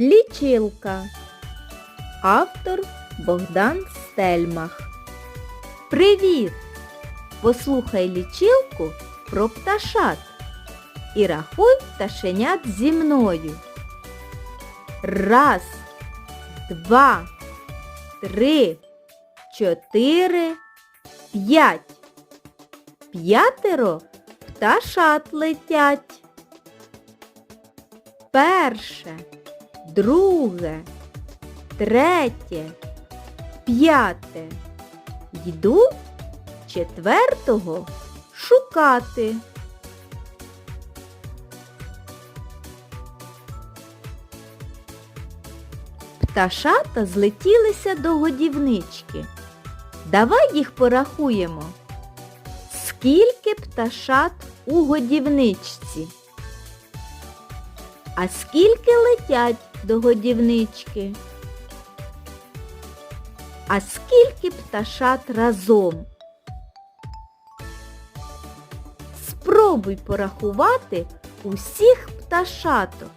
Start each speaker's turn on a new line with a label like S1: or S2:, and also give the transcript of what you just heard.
S1: Лічилка. Автор Богдан Стельмах. Привіт! Послухай лічилку про пташат і рахуй пташенят зі мною. Раз, два, три, чотири, п'ять. П'ятеро пташат летять. Перше, друге, третє, п'яте. Йду четвертого шукати. Пташата злетілися до годівнички. Давай їх порахуємо. Скільки пташат у годівничці? А скільки летять до годівнички? А скільки пташат разом? Спробуй порахувати усіх пташаток.